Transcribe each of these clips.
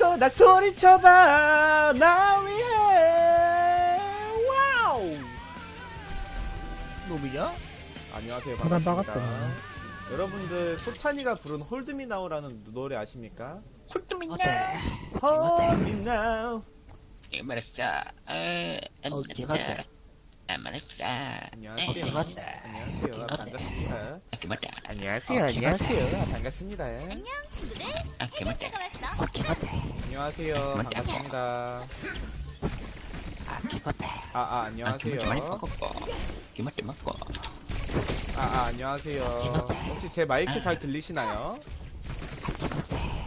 난 니꺼 나 소리쳐봐 나 위해 와우 놈이냐? 안녕하세요 반갑습니다. 여러분들 소찬이가 부른 홀드미 나우라는 노래 아십니까? Hold me now 이거 말했어. 어, 어, 개맞다. 아, 말했어. 안녕하세요 어, 맞다. 안녕하세요 반갑습니다 아, 개맞다. 안녕하세요 어, 안녕하세요 반갑습니다 아, 개맞다. 어, 개맞다. 안녕하세요 맞다. 반갑습니다 아, 개맞다. 아, 아 아, 안녕하세요 개맞다 많이 먹고. 개맞다 먹고. 아, 아 안녕하세요 혹시 제 마이크 잘 들리시나요?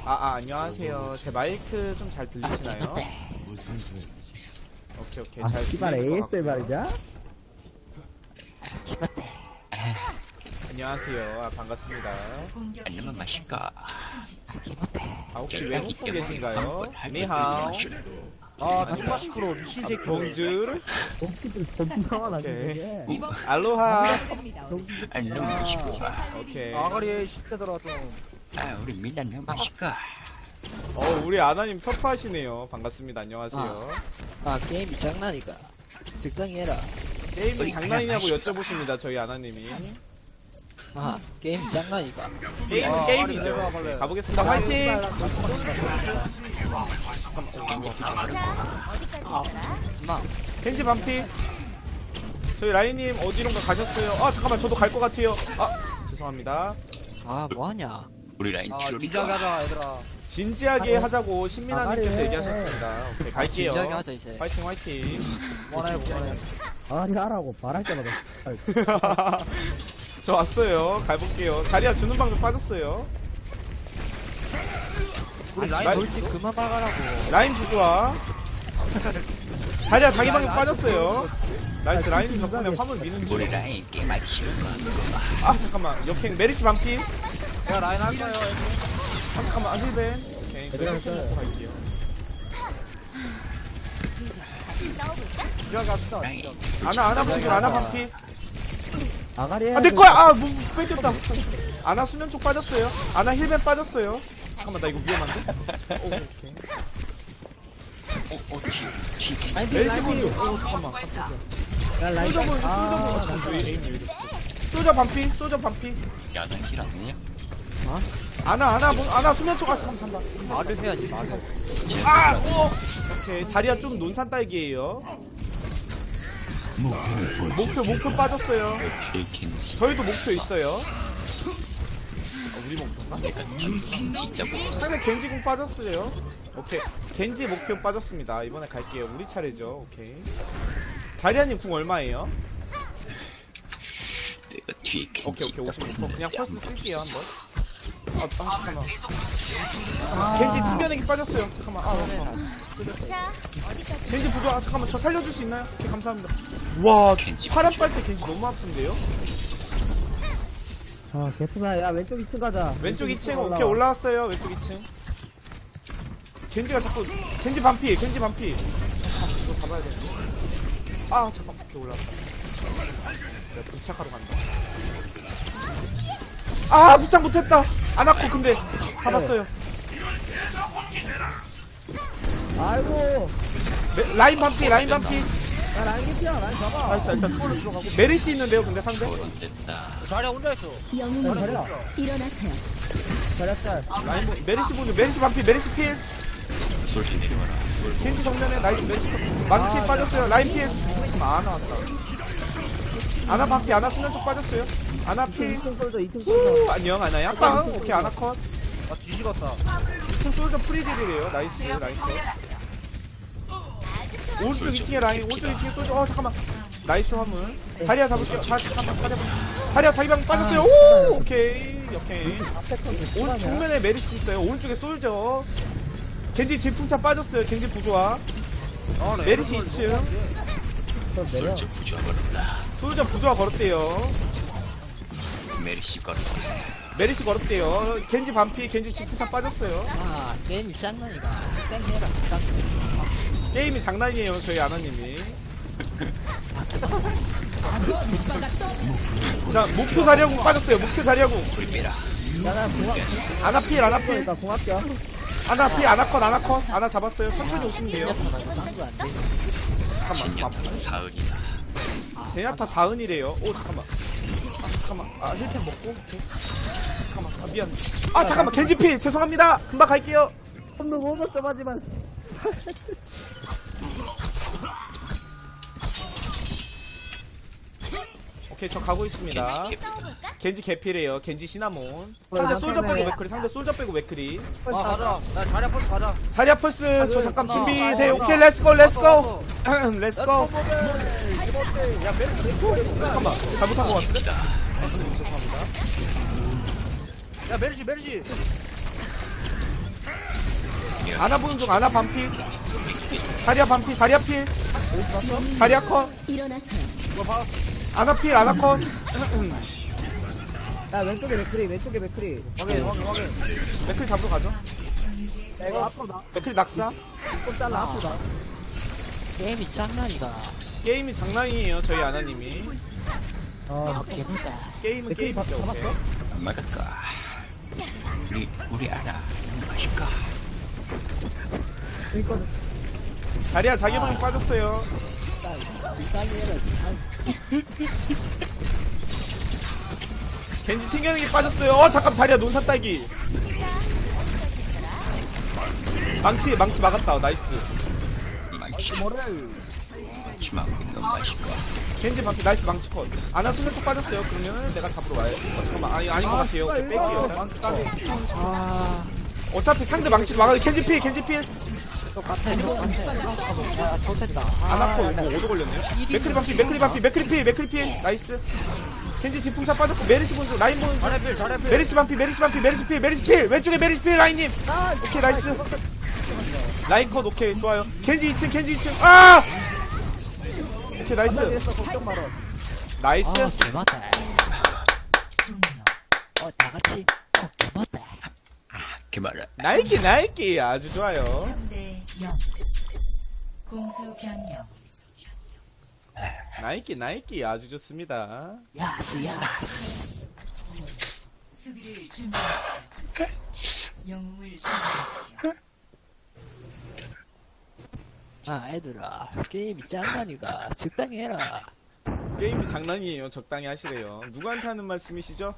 아, 아 안녕하세요 제 마이크 좀 잘 들리시나요? 오케이 오케이 아, 잘 씨발 들리는 것. 말이야? 개맞다. 아, 안녕하세요 아, 반갑습니다 안녕만 마실까. 아 혹시 외국 분 계신가요? 니하오 아, 다시 시끄러 미친 새끼. 많아, 오케이. 저게. 알로하 안녕 마실까. 오케이 아가리에 시대더라 좀. 아, 우리 형 마실까. 어 우리 아나님 터프하시네요 반갑습니다 안녕하세요 아 게임이 장난이가 적당히 해라 게임이 장난이냐고 여쭤보십니다 저희 아나님이 아 게임이 장난이가 게임은 아, 게임이죠. 오케이, 가보겠습니다. 화이팅! 마 겐지? 반피. 저희 라인님 어디론가 가셨어요? 아 잠깐만 저도 갈 것 같아요. 아 죄송합니다. 아 뭐하냐? 우리 라인 아, 진지하게 하자, 얘들아. 진지하게 하자고 신민아님께서 아가리. 얘기하셨습니다. 오케이 아, 갈게요. 진지하게 하자 이제. 화이팅 화이팅. 그만해, 그만해. 아리 하라고. 말할 때마다. 아, 저 왔어요. 가볼게요. 자리야 주는 방금 빠졌어요. 우리 라인 라인- 돌지 그만 박아라고. 라인 부조화 자리야 자기 방금 빠졌어요. 나이스 라인 덕분에 화물 미는 중. 아 잠깐만. 역행 메리시 반피. 야, 라인 할 거예요. 아 잠깐만 아힐벤 오케이 저 먹고 갈게요. 라인. 아나 아나 반피 아나 반피 아가리 아내 거야. 아 뭐 뺏겼다. 아나 수면 쪽 빠졌어요. 아나 힐벤 빠졌어요. 잠깐만 나 이거 위험한데? 오, 오케이. 어, 어, 치, 치. 메리시 분이 오 잠깐만. 야, 라인. 소저 분 소저 분 아, 아, 잠깐만. 소저 반피 소저 반피. 야, 넌힐 없느냐? 아나 아나 뭐, 아나 수면 쪽 아 잠깐 잠깐 말을 해야지 말을. 아 오. 오케이. 자리야 좀 논산 딸기예요 목표 목표 빠졌어요 겐지. 저희도 목표 있어요 아, 우리 뭐. 상대 겐지궁 빠졌어요 오케이 겐지 목표 빠졌습니다 이번에 갈게요 우리 차례죠 오케이 자리아님 궁 얼마예요? 내가 뒤에 겐지. 오케이 오케이 있다 56% 보는데 그냥 보여. 쓸게요 한번 아, 아 잠깐만 겐지 튕겨내기 빠졌어요. 잠깐만. 아, 아, 아. 겐지 부조 아 잠깐만. 저 살려줄 수 있나요? 오케이 감사합니다. 와 파란 빨대 겐지 너무 아픈데요? 아, 개수나, 야, 왼쪽 2층 가자. 왼쪽 2층. 올라와. 오케이 올라왔어요. 왼쪽 2층. 겐지가 자꾸 겐지 반피. 겐지 반피. 아 이거 잡아야 되는데 아 잠깐 오케이 올라왔다. 내가 부착하러 간다. 아 부착 못했다 안 왔고 근데 잡았어요 아이고. 메- 라인 반피 라인 반피 야, 라인 개피야, 라인 잡아. 나이스 일단 초월로 들어가고 메르시 있는데요 근데 상대. 자리야, 혼자 있어. 야, 영웅님 자리야. 일어나세요. 잘했다. 라인 보- 메르시 보는 메르시 반피 메르시 필 솔직히 내려와라. 겐지 정면에 나이스 메르시 필. 망치 빠졌어요 라인 필 아, 안 나왔다 아나 반피 아나 수면 쪽 빠졌어요. 아나 필. 2층 솔져, 2층 후, 솔져. 안녕 아나야 빵 오케이 아나 컷. 아, 뒤지겠다. 2층 솔저 프리딜이래요. 나이스 컷 오른쪽 2층에 라인 오른쪽 2층에 솔저. 어 잠깐만. 나이스 화물. 자리야 잡을게요. 자, 잠깐만 자리야 자리야 자기방 빠졌어요. 오 오케이 오케이. 오른 정면에 메리시 있어요. 오른쪽에 솔저. 겐지 질풍차 빠졌어요. 겐지 부조화. 아, 네. 메리시 2층. 저 내려. 솔직히 부조화버렸다. 솔저 부조화 걸었대요. 메리시 걸어. 메리시 걸었대요. 겐지 반피 겐지 질풍차 빠졌어요. 아 게임이 장난이가 적당히 해라 적당히 게임이 장난이에요 저희 아나님이. 자 목표 자리하고 빠졌어요. 목표 자리하고. 야나 공학 아나필 아나필. 그러니까 공학교 아나필 아나컷 아나컷. 아나 잡았어요. 천천히 오시면 돼요. 한거 안 돼. 잠깐만 잠깐만. 사은이다 제냐타 4은이래요. 오 잠깐만. 아 잠깐만. 아 힐템 먹고? 오케이 잠깐만. 아 미안. 아 잠깐만. 겐지필! 죄송합니다. 금방 갈게요. 한번 먹었어 하지만 오케이 저 가고 있습니다. 겐지 개필이에요. 겐지 시나몬. 어, 상대 나 솔저 빼고 맥크리 상대 솔저 빼고 맥크리 아 가자. 나 자리 아파서 가자. 자리아 펄스 저 잠깐 나, 준비돼요. 나, 오케이 나. 렛츠고 렛츠고 렛츠고 잠깐만. 잘못한 것 같은데? 야 메르시 메르시. 아나 보는 중 아나 반피. 자리아 반피 자리아 필. 자리아 컷 일어나서 이거 봐 아나 필 아나 컷 야 왼쪽에 맥크리 왼쪽에 맥크리. 확인 확인 확인. 맥크리 잡으러 가죠? 야 이거 앞으로 나. 맥크리 낙사? 좀 잘라 앞으로 나. 게임이 장난이다. 게임이 장난이에요 저희 아나님이. 어, 개보다. 게임은 맥크리 밥 게임이죠 오케이. 잡았어? 안 맞을까? 우리 우리 알아 맛있까? 그니까 자리아 자기 방에 빠졌어요 겐지 튕겨내기 빠졌어요. 어 잠깐 자리아 논산 딸기. 망치 망치 막았다. 나이스. 겐지 반피 나이스 망치 컷. 아나 쪽 빠졌어요. 그러면 내가 잡으러 와요. 어, 잠깐만. 아니 아닌 것 같아요. 뺄게요. 망치 까비 아. 어차피 상대 망치 막아요 겐지 필 겐지 필 똑같아, 똑같아. 야, 좋겠다. 아나 컷뭐 오도 걸렸네요 맥크리 반피 맥크리 반피 맥크리 필 맥크리 필 나이스 겐지 지풍차 빠졌고 메리시 본수 라인 보는 중 자리 필 자리 필 메리시 반피 메리시 반피 메리시 필 메리시 필 왼쪽에 메리시 필 라인님 오케이 나이스 라인 컷 오케이 좋아요 겐지 2층 겐지 2층 아 오케이 나이스 나이스 아, 개맞다. 어, 다 같이. 어. 그 말은 나이키 나이키 아주 좋아요 3대 0 공수 변경 나이키 나이키 아주 좋습니다 야스, 야스. 수비를 영웅을 아, 애들아. 게임이 장난이가. 적당히 해라. 게임이 장난이에요 적당히 하시래요 누구한테 하는 말씀이시죠?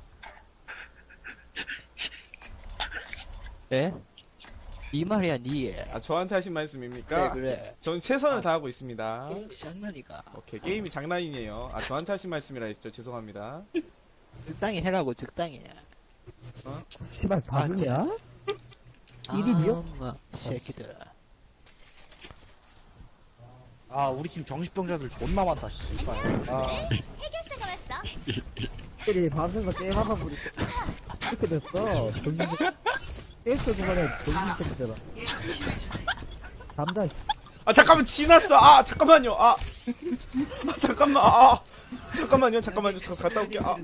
예? 이 말이야, 니. 예. 아 저한테 하신 그래, 말씀입니까? 그래. 저는 최선을 다하고 있습니다 게임이 장난이가. 오케이 게임이 장난이네요 아 저한테 하신 말씀이라 했죠 죄송합니다 적당히 해라고, 적당히. 씨발 바보냐? 일인이요? 아, 새끼들. 아 우리 팀 정신병자들 존나 많다 씨발 아 애들이 방송에서 게임하다 보니까 이렇게 됐어 정신 게임스 중간에 정신 새끼잖아 담당 아 잠깐만 지났어 아 잠깐만요 아, 아 잠깐만 아 잠깐만요 잠깐만요 잠깐 갔다 올게요 아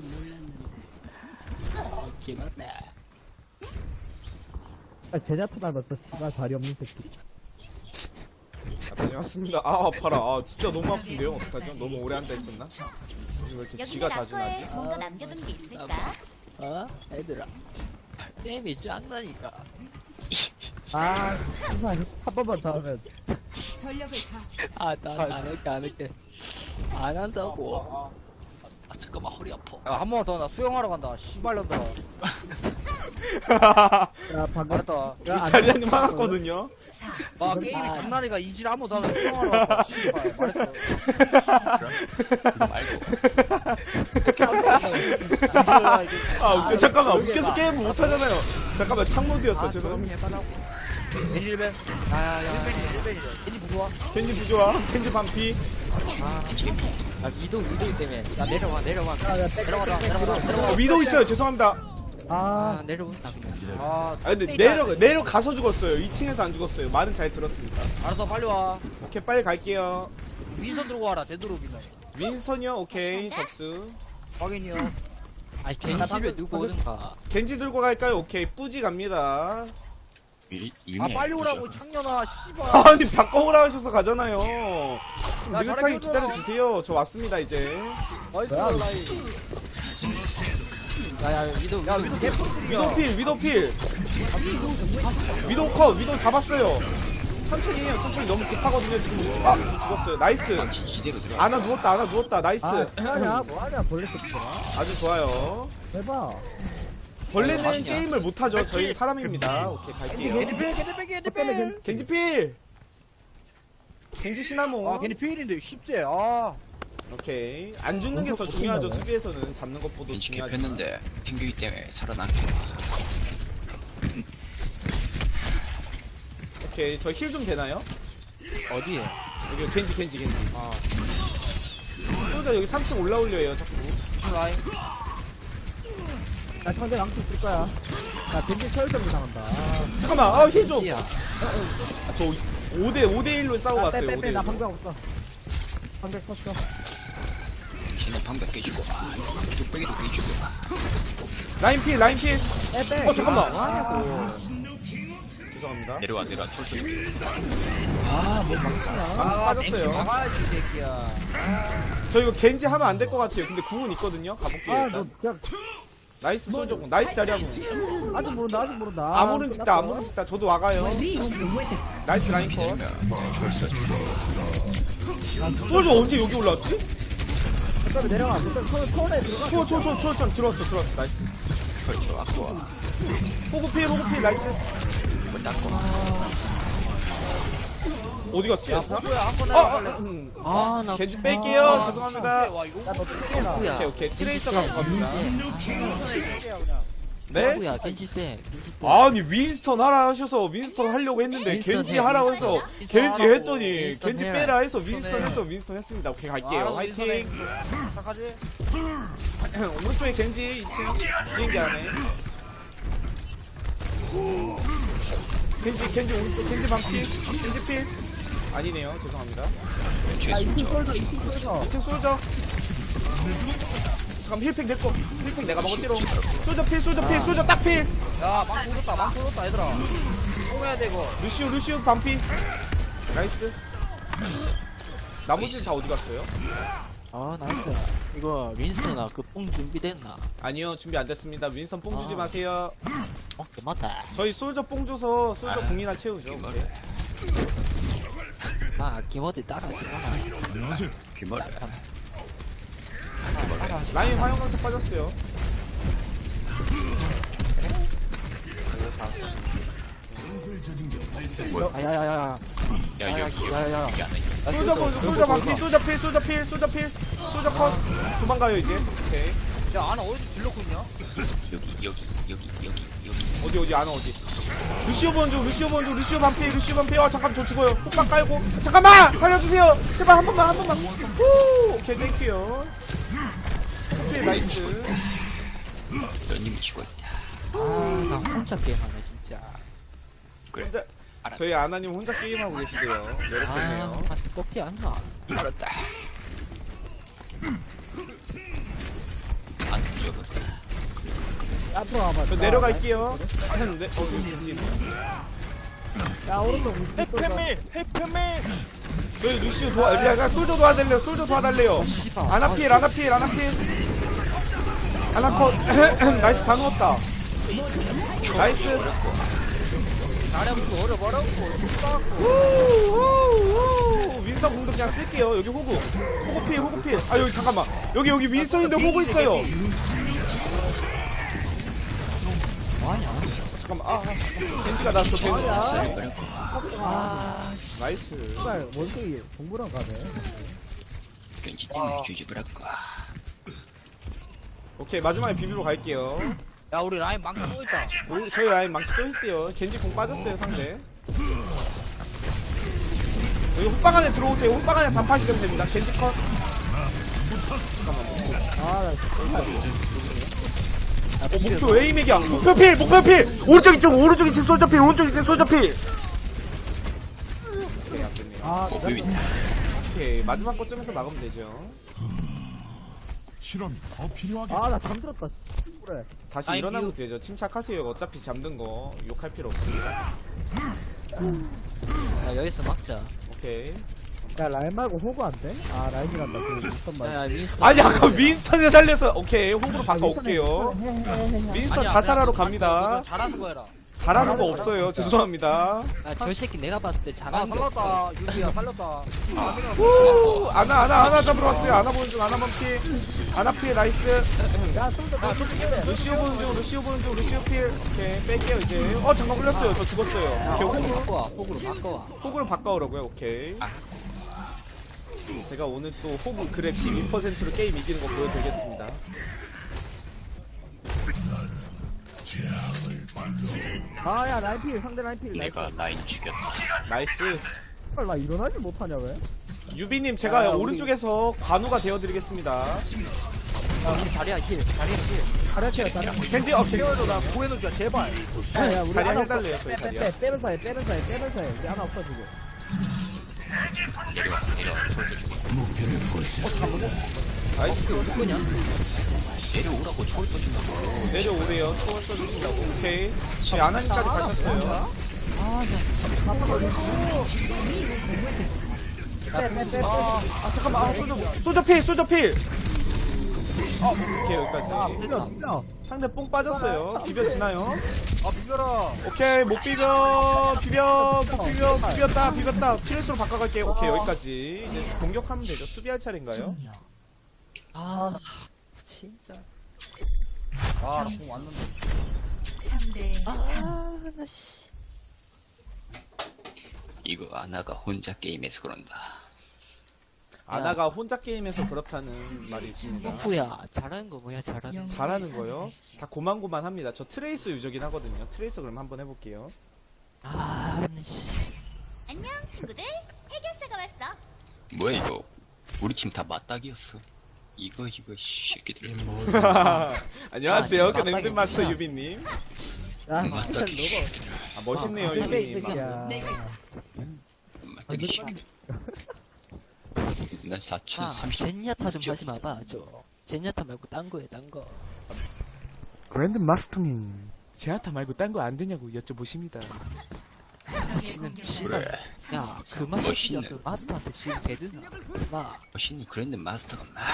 개맞다. 아, 제냐타 닮았어 씨발 다리 없는 새끼 아, 다녀왔습니다. 아, 아파라. 아, 진짜 너무 아픈데요? 어떡하죠? 너무 오래 앉아 있었나? 요즘 왜 이렇게 지가 자주 나지? 뭔가 남겨둔 게 있을까? 어? 애들아. 게임이 장난이가. 아 씨발 한 번만 더 하면 전력을 다 아, 나 안 할게, 안 할게. 안 한다고. 아 잠깐만 허리 아파 야 한 번만 더나 수영하러 간다 씨발년다 야 방금 말했다 야, 안 했어. 화났거든요? 아 게임이 장난이가 이질 아무도 간다 씨발 말했어 아, 웃겨. 잠깐만. 웃겨서 게임을 못하잖아요. 잠깐만. 창모드였어. 죄송합니다. 겐질벤 야야야 1벤이래 겐지 부좋아 겐지 반피. 아, 이동, 이동 때문에. 야, 내려와, 내려와. 야, 야, 백- 내려가자 내려가자 어, 위도 있어요. 죄송합니다. 아 아, 내려온다, 그냥. 아 아, 근데 내려, 내려 가서 죽었어요. 2층에서 안 죽었어요. 말은 잘 들었습니다. 알았어 빨리 와 오케이, 빨리 갈게요. 민선 들고 와라 되도록이면 윈선이요? 오케이. 접수. 확인이요 아니, 겐지를 누구 오는가. 겐지 들고 갈까요? 오케이. 뿌지 갑니다. 이- 이미 아 빨리 오라고. 창년아 씨발 아니, 바꿔오라 하셔서 가잖아요. 좀 야, 느긋하게 잘해줘요. 기다려 주세요. 저 왔습니다, 이제. 나이스? 나이 야야 위도 야 위도 개뿔 위도 필 위도 필. 위도 컷 위도 잡았어요. 천천히 해요. 천천히 너무 급하거든요 지금. 아 죽었어요. 나이스. 들어. 아나 누웠다 아나 누웠다. 나이스. 아, 뭐하냐, 뭐하냐, 벌레 새끼들아. 아주 좋아요. 해봐. 벌레는 아니야. 게임을 못하죠. 저희 사람입니다. 오케이 갈게요. 겐지필 겐지필 겐지필. 겐지필. 겐지 시나몬. 아 겐지 필인데 쉽지. 아 오케이 안 죽는 게 더 중요하죠 수비에서는 잡는 것보다 벤치 중요하죠 개폈는데 핑계기 때문에 살아남고. 오케이 저 힐 좀 되나요? 어디에? 여기 겐지 겐지 겐지 아 소자 여기 3층 올라올려 요 자꾸 라인 나 상대 랑투 쓸 거야. 나 겐지 철저히 당한다. 아, 잠깐만 아 힐좀 겐지야. 아, 저 5대 5대 1로 싸우고 아, 왔어요 빼, 빼, 빼. 5대 나 1로 방벽 없어. 방벽 컸어. 방벽 깨주고. 뚝배기도 깨주고. 라인 필 라인 필. 어, 잠깐만. 뭐하냐고. 죄송합니다 내려와 내려와 툴툴. 아, 뭐 막히냐. 망치 빠졌어요 막아야지 이 새끼야 저 이거 겐지 하면 안 될 것 같아요 근데 궁은 있거든요 가볼게요 아, 일단 너 진짜 나이스 소저 나이스 자리하고 아직 모른다, 아직 모른다. 아무른 찍다 아무른 찍다 저도 와가요 나이스 라인 컷 소저 언제 여기 올라왔지? 잠깐만 내려가. 손에 들어가. 초초초초 들어왔어 들어왔어 나이스 그렇죠. 아쿠아. 호구필 호구필 나이스 문 닫고. 어디 갔지? 야 아, 포도야 한번 아, 해볼래 음. 아, 나. 겐지 뺄게요 아, 죄송합니다 와 이거 야, 너 뜯기나. 누구야? 오케이 오케이 트레이서 갖고 갑니다 네? 누구야? 겐지 때. 겐지 때. 아니 윈스턴 하라 하셔서 윈스턴 하려고 했는데 윈스턴 겐지 해, 하라고. 해서 겐지 하라고. 했더니 윈스턴 겐지 해. 빼라 해서 윈스턴 윈스턴 해. 해서 윈스턴 했습니다 오케이 갈게요 알아서 화이팅 윈스턴 착하지 오른쪽에 겐지 2층 비행기 안에 겐지 겐지 오른쪽 겐지 방피 겐지 필 아니네요 죄송합니다 야, 이팀 쏠져, 이팀 쏠져. 2층 솔져 잠깐 힐팩 내꺼 힐팩 내가 먹었지롱 솔져 필 솔져 필 솔져 딱필 야망 터졌다 망 터졌다 얘들아 뽕해야 돼 이거 루시우 루시우 반피 나이스 나머지는 다 어디 갔어요? 아, 나이스. 이거 윈스나 그 뽕 준비됐나? 아니요 준비 안 됐습니다 윈선 뽕 주지 아. 마세요 어, 맞다. 저희 솔저 뽕 줘서 솔저 아. 궁이나 채우죠 오케이. 아, 김어디 따라하구나. 귀머리. 라 인 빠졌어요. 아, 야, 야, 야, 야 야, 여기 야, 야, 야. 여기 안에. 솔저 본 솔저 반피 솔저 필 솔저 필 솔저 필. 솔저 컷. 도망가요 이제. 오케이. 야 아나 어디 질렀고 있냐 여기 여기 여기 여기 여기. 어디 어디 안 어디? 루시오 번주 루시오 번주 루시오 반피 루시오 반피. 아 잠깐 저 죽어요. 호빵 깔고. 잠깐만! 살려주세요! 제발 한 번만 한 번만. 후! 오케이 땡큐요 나이스 너님이 치고 있다. 아, 나 혼자 게임하네, 진짜. 그래. 혼자 알았다. 저희 아나님 혼자 게임하고 계시대요 아, 매력있네요 아, 똑띠 안 나. 알았다. 안 죽었다. 앞으로 와봐. 저 내려갈게요 네, 어, 루시 야, 오른쪽 우측 쏠져. 저희 루시오 도와, 야, 솔저 도와달래요, 솔저 도와달래요. 아나필, 아나필, 아나필. 아나컷. 나이스, 다 넣었다. 나이스. 우, 우, 우. 윈선 공도 그냥 쓸게요. 여기 호구. 호구 필, 호구 필. 아, 여기 잠깐만. 여기, 여기 윈선인데 호구 있어요. 뭐하냐? 잠깐만. 아, 아, 겐지가 났어, 겐지. 나이스. 씨발, 원숭이 동물원 가네. 겐지 때문에 뒤집으랄까. 오케이, 마지막에 비비로 갈게요. 야 우리 라인 망 터고 있다 우리, 저희 라인 망치 또 있대요. 겐지 공 빠졌어요, 상대. 여기 호빵 안에 들어오세요. 호빵 안에 반파시면 됩니다. 겐지 컷. 아. 어, 목표 왜 이맥이야? 목표 필! 목표 필! 오른쪽 이쪽! 오른쪽 이쪽 솔저 필! 오른쪽 이쪽 솔저 필! 오케이, 안 됐네요. 아. 오케이, 마지막 거점에서 막으면 되죠. 실험이 더 필요하게 아, 나 잠들었다. 그래. 다시 아이, 일어나면 미우. 되죠. 침착하세요. 어차피 잠든 거 욕할 필요 없습니다. 야, 여기서 막자. 오케이. 야 라인 말고 호구 안 돼? 아 라인이란다 그 무슨 말 야, 윈스턴. 아니 아까 윈스턴에 살려서 오케이 호구로 바꿔올게요 윈스턴 자살하러 갑니다 너 잘하는 거 해라. 잘하는 거 없어요. 죄송합니다. 아, 저 새끼 내가 봤을 때 아, 잘하는 게 없어. 살렸다. 유비야, 살렸다. 후 아나 아나 아나 잡으러 왔어요. 아나 보는 중 아나 만피. 아나 피해 나이스. 야 솔더 루시오 보는 중 루시오 보는 중 루시오 필. 오케이 뺄게요 이제. 어 잠깐 걸렸어요. 저 죽었어요. 오케이 호구. 바꿔와, 호구로 바꿔와. 호구를 바꿔오라고요? 오케이. 제가 오늘 또 호구 그랩 12%로 게임 이기는 거 보여드리겠습니다 아야 라인필 상대 라인필 내가 라인 죽였다. 나이스 헐, 나 일어나지 못하냐 왜? 유비님 제가 야, 우리- 오른쪽에서 관우가 되어드리겠습니다 야, 우리 자리야, 힐. 자리야, 힐. 잘했어요 잘했어 겐지 어 겐지 태워줘, 나 구해놓자, 제발. 야야 우리 자리야 하나 해달래요, 없어. 저희 빼, 자리야. 빼, 빼, 빼는 사이 빼는 사이 빼는 사이 이제 하나 없어 지금 내려와, 내려와. 저기 죽어. 나이스 누구냐? 내려오라고 저기 준다고. 내려오래요. 초월 써주신다고. 오케이. 저희 아나님까지 가셨어요. 빼빼빼 아 잠깐만. 아 소저 소저 필. 소저 필. 어, 오케이 여기까지. 뛰어 뛰어 상대 뽕 빠졌어요. 비벼 지나요? 아, 비벼라. 오케이 못 비벼. 비벼 못 비벼. 비볐다 비볐다. 트레스로 바꿔갈게요. 오케이 여기까지. 이제 공격하면 되죠. 수비할 차례인가요? 아, 진짜. 아, 공 왔는데. 3대 아, 나 씨. 이거 아나가 혼자 게임해서 그런다. 아나가 혼자 게임해서 그렇다는 말이 있습니다 호구야, 잘하는 거 뭐야, 잘하는 거. 잘하는 거요? 다 고만고만 합니다 저 트레이스 유저긴 하거든요 트레이스 그럼 한번 해볼게요 아, 나 씨. 안녕 친구들 해결사가 왔어 뭐야 이거? 우리 팀 다 맞닥이었어. 이거 이거 이 새끼들. 안녕하세요 아, 그랜드 마스터 맞다기구나. 유비님 야 맞다기. 아 멋있네요 아, 근데 이제 아, 맞닥이 새끼들. 난 아, 4,030. 젠야타 좀 하지 마봐, 저. 젠야타 말고 딴 거에, 딴 거. 그랜드 마스터님 제아타 말고 딴 거 안 되냐고 여쭤보십니다 지금 그래. 씨발. 야, 그 맛이 멋있네. 그 마스터한테 지금 개드나? 마. 멋있는 그랜드 마스터가 막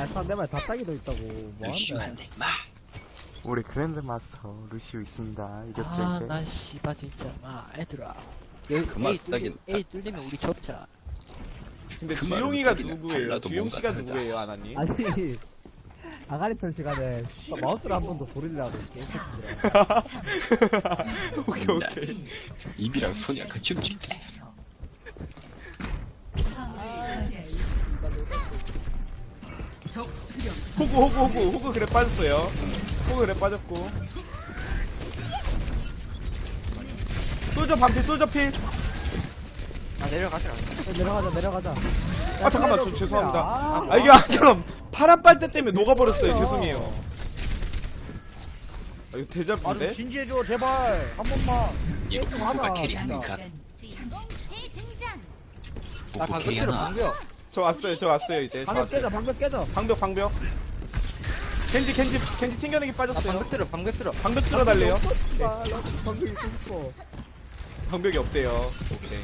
야 상대 말 다따기도 있다고 뭐 한다 한대. 막. 우리 그랜드 마스터 루시오 있습니다 이겼죠 아, 나 씨발 진짜. 마, 애들아. 여기 그만 A 뚫리, 따긴 A 뚫리면 우리 접자. 근데 그 주용이가 말은 누구예요? 달라도 주용씨가 누구예요 아나님? 아니 아가리 펼 시간에 마우스를 한 번더 돌리려고 개새끼들아 오케이 오케이 입이랑 손이 약간 춤출 때. 호구 호구 호구 호구 그래 빠졌어요 호구 그래 빠졌고 솔저 반피 솔저 필 아, 내려가자. 야, 내려가자 내려가자 아 잠깐만 저 죄송합니다 아 이게 아처럼 파란 빨대 때문에 녹아버렸어요 죄송해요 아 이거 아, 좀 대잡인데? 진지해줘, 제발. 한 번만. 누가 하나, 캐리 진짜. 합니까? 대등장 아, 보고 방금 캐리 때려, 하나. 방금. 저 왔어요 저 왔어요 이제. 저 방벽 왔어요 깨져 방벽 깨져. 방벽 방벽. 겐지 겐지 겐지 튕겨내기 아, 빠졌어요. 방금 들어, 방금 들어. 방벽 뚫어달래요? 아, 나 방벽 있고 싶어. 방벽이 없대요. 오케이.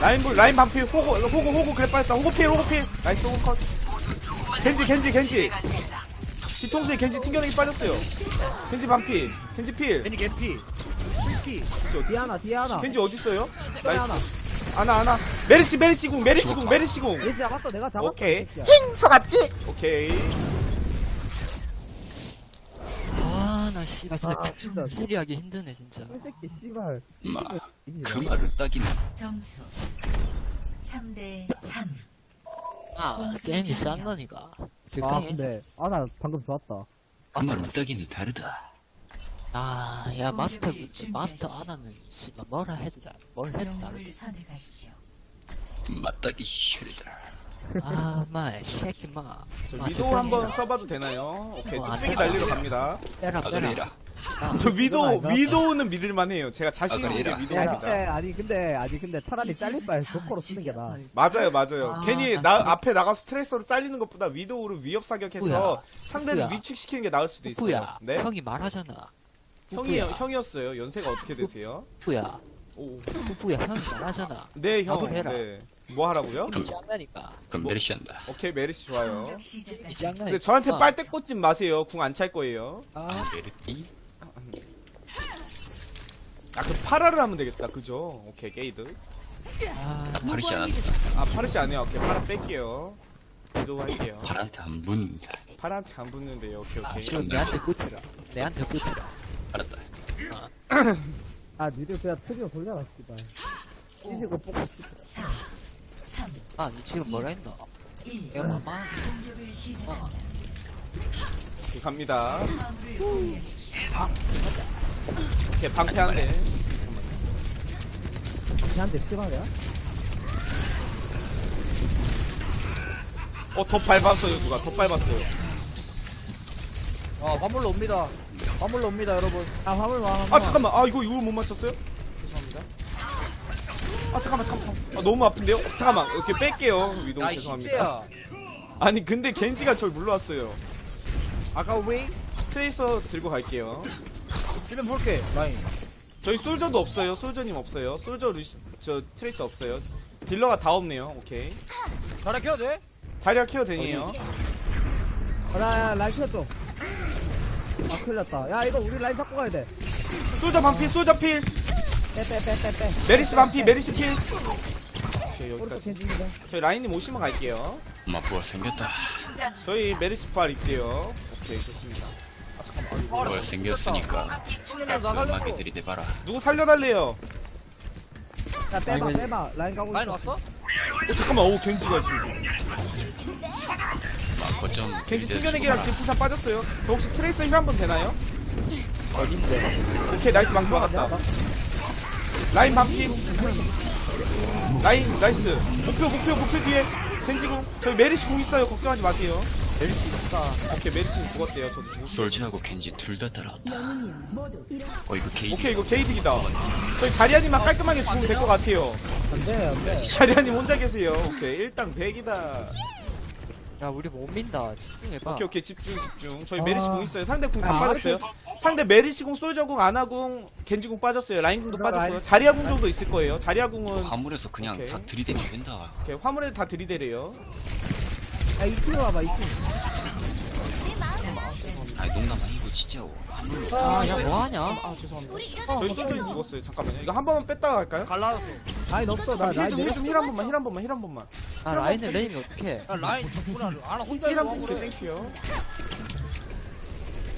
라인 불 라인 반피 호구 호구 호구 그래 빠졌다. 호구 필 호구 필 나이스 호구 컷. 겐지 겐지 겐지. 뒤통수에 겐지 튕겨내기 빠졌어요. 겐지 반피 겐지 필. 괜히 개피. 필피. 뒤에 하나 뒤에 하나. 겐지 어딨어요? 뒤에 나이스. 하나 아나 아나 메르시 메르시 궁 메르시 궁 메르시 궁얘 잡았어 내가 잡았어 오케이. 이 새끼야. 오케이 아, 나 씨발 진짜 아, 진짜. 힐이하기 힘드네, 진짜. 이 새끼 씨발 마. 그 말을 따기는 점수 3대 3 아, 게임이 싼 거니까. 아 적당히 해. 근데 아나 방금 좋았다 그 말을 따기는 다르다. 아, 야, 마스터, 마스터 아나는, 씨발, 뭐라 해도 잘, 뭘 해도 잘. 영웅을 선택하십시오 맞닥이 쉐리더라. 아, 마, 새끼, 마. 저 위도우 적당히 한번. 써봐도 되나요? 오케이 어, 안 뚝배기 돼. 날리러 갑니다 빼라. 그래라. 아, 저 위도우 아닌가? 위도우는 믿을만해요 제가 자신 아, 있는 게 그래라. 야 근데 위도우입니다 아니 근데 아니 근데 차라리 잘릴 바에 조커로 쓰는 게 나아 맞아요 맞아요 아, 괜히 나 나 앞에 나가서 스트레스로 잘리는 것보다 위도우를 위협 사격해서 후야. 상대를 후야. 위축시키는 게 나을 수도 있어요 네? 형이 말하잖아. 형이 후야. 형이었어요 연세가 어떻게 되세요? 후야, 오. 후야, 형이 말하잖아. 네 형. 답을 해라. 네. 뭐 하라고요? 이지 않나니까. 그럼 뭐- 메르시 한다. 오케이 메르시 좋아요. 않나니까. 근데 저한테 빨대 꽂지 마세요. 궁 안 찰 거예요. 아, 메르시? 아, 그 파라를 하면 되겠다. 그죠? 오케이, 게이드. 아, 나 파르시 안 한다. 아, 파르시 안 해요. 오케이, 파라 뺄게요. 기도 할게요. 파란테 안 붙는다. 파라한테 안 붙는데요. 오케이, 오케이. 지금 내한테 붙으라. 내한테 붙으라. 알았다. 아, 니들 그냥 특이로 돌려라, 씨발. 찌지고 뽑고 싶어. 4 3 아, 니 지금 뭐라 했노? 1 야. 오케이, 갑니다. 오케이, 방패한대. 걔한테 씨발이야? 어, 더 밟았어요, 누가. 더 밟았어요. 아 화물로 옵니다 화물로 옵니다 여러분 아, 화물 와, 화물 아, 와. 잠깐만. 아, 이거, 이걸 못 맞췄어요? 죄송합니다. 아, 잠깐만, 잠깐만. 아, 너무 아픈데요? 잠깐만. 이렇게 뺄게요. 위도 야이 죄송합니다. 십세야 아니, 근데 겐지가 절 물러왔어요. 아까 왜 트레이서 들고 갈게요. 지금 볼게 라인 저희 솔저도 없어요. 솔저님 없어요. 솔저 루시, 저 트레이서 없어요. 딜러가 다 없네요. 오케이. 자리 켜도 돼? 자리가 케어 되네요. 야, 야, 라인 켰어. 아, 큰일 났다. 야, 이거 우리 라인 잡고 가야 돼. 솔저 반피, 솔저 필. 빼, 빼, 빼, 빼, 빼. 메리시 반피, 메리시 필. 오른쪽 여기까지. 저희 라인님 오시면 갈게요. 엄마 부활 생겼다. 저희 메리시 부활 있대요. 오케이, 좋습니다. 아, 잠깐만. 아이고. 부활 생겼으니까 살려줘 들이대봐라. 누구 살려달래요? 야, 빼봐, 빼봐. 라인 가고 라인 있어. 왔어? 어, 잠깐만. 오, 겐지가 있어. 막 거점 겐지 튕겨내기랑. 지금 부산 빠졌어요. 저 혹시 트레이서 힐 한 번 되나요? 오케이, 나이스 망치 막았다. 라인 반피. 라인, 나이스. 목표, 목표, 목표 뒤에. 겐지궁. 저희 메리시 궁 있어요. 걱정하지 마세요. 메리시 있다. 오케이, 메리시는 죽었대요. 저도 죽었어요. 솔지하고 겐지 둘 다 따라왔다. 어 이거 게이지. 오케이, 이거 게이득이다. 저희 자리아님만 깔끔하게 죽으면 될 것 같아요. 안 돼, 안 돼. 자리아님 혼자 계세요. 오케이, 일당 100이다. 야, 우리 못 민다. 집중해봐. 오케이, 오케이, 집중, 집중. 저희 아. 메리시 궁 있어요. 상대 궁다 아, 빠졌어요. 상대 메리시 궁, 솔저 궁, 아나 궁, 겐지 궁 빠졌어요. 라인 궁도 그럼 빠졌고요. 라인- 자리아 궁 정도 있을 거예요. 자리아 궁은 화물에서 그냥 오케이. 다 들이대면 된다. 오케이, 화물에 다 들이대래요. 야, 2층으로 와봐, 2층. 아니 농담 아니고 진짜 화물로. 아, 야, 뭐하냐? 아, 죄송합니다. 저희 솔저님 죽었어요. 잠깐만요. 이거 한 번만 뺐다가 갈까요? 갈라졌어 라인 없어, 나, 힐 라인 좀, 내려. 힐 좀, 힐 한 번만, 힐 한 번만, 힐 한 번만. 아, 라인을 레이면 어떡해. 야 라인 누구나 아나 혼자 힐한 있는 번만, 화물에 땡큐요.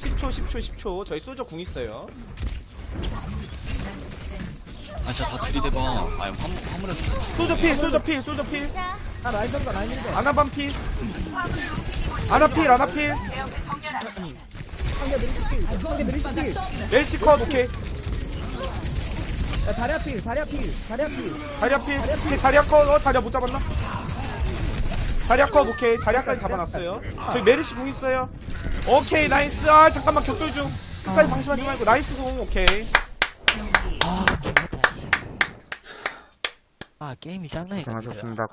10초, 10초, 10초. 저희 솔저 궁 있어요. 아 진짜 다 들이대봐. 아니 화물 화물에서 솔저 필, 솔저 필, 솔저 필. 자, 아, 라인 잡다, 라인 잡다. 아나반 필. 아나 필, 아나 필. 상대 필. 상대 필. 멜시 컷, 오케이. 야, 다리아 필, 다리아 필, 다리아 필. 자리아 필. 오케이, 자리아 컷. 어, 자리아 못 잡았나? 자리아 컷, 오케이. 자리아까지 잡아놨어요. 저희 메르시 궁 있어요. 오케이, 나이스. 아, 잠깐만, 격돌 중. 끝까지 방심하지 말고, 나이스 궁, 오케이. 아. 아, 게임이 장난이다. 고생하셨습니다.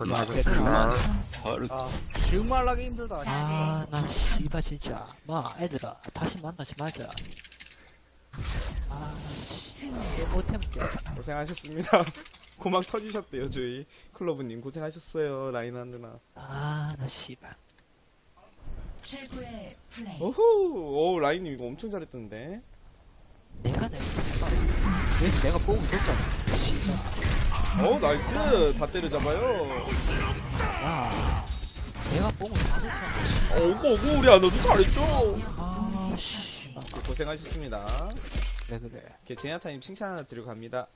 바로 아 정말 하기 힘들다 아, 나 씨발 진짜. 마, 애들아, 다시 만나지 말자. 아, 씨. 또 못해볼게. 고생하셨습니다. 고막 터지셨대요, 저희. 클로브님. 고생하셨어요, 라인 하느라. 아, 나 씨발. 최고의 플레이. 오호, 오, 라인님 이거 엄청 잘했던데. 내가 됐어. 그래서 내가 뽑으면 줬잖아. 씨발. 오, 나이스. 다 때려잡아요. 야. 내가 뽑으면 다 줬잖아. 오, 오고, 오고, 우리 아너도 잘했죠? 아, 씨. 고생하셨습니다. 왜 그래. 이렇게 제나타님 칭찬 하나 드리고 갑니다.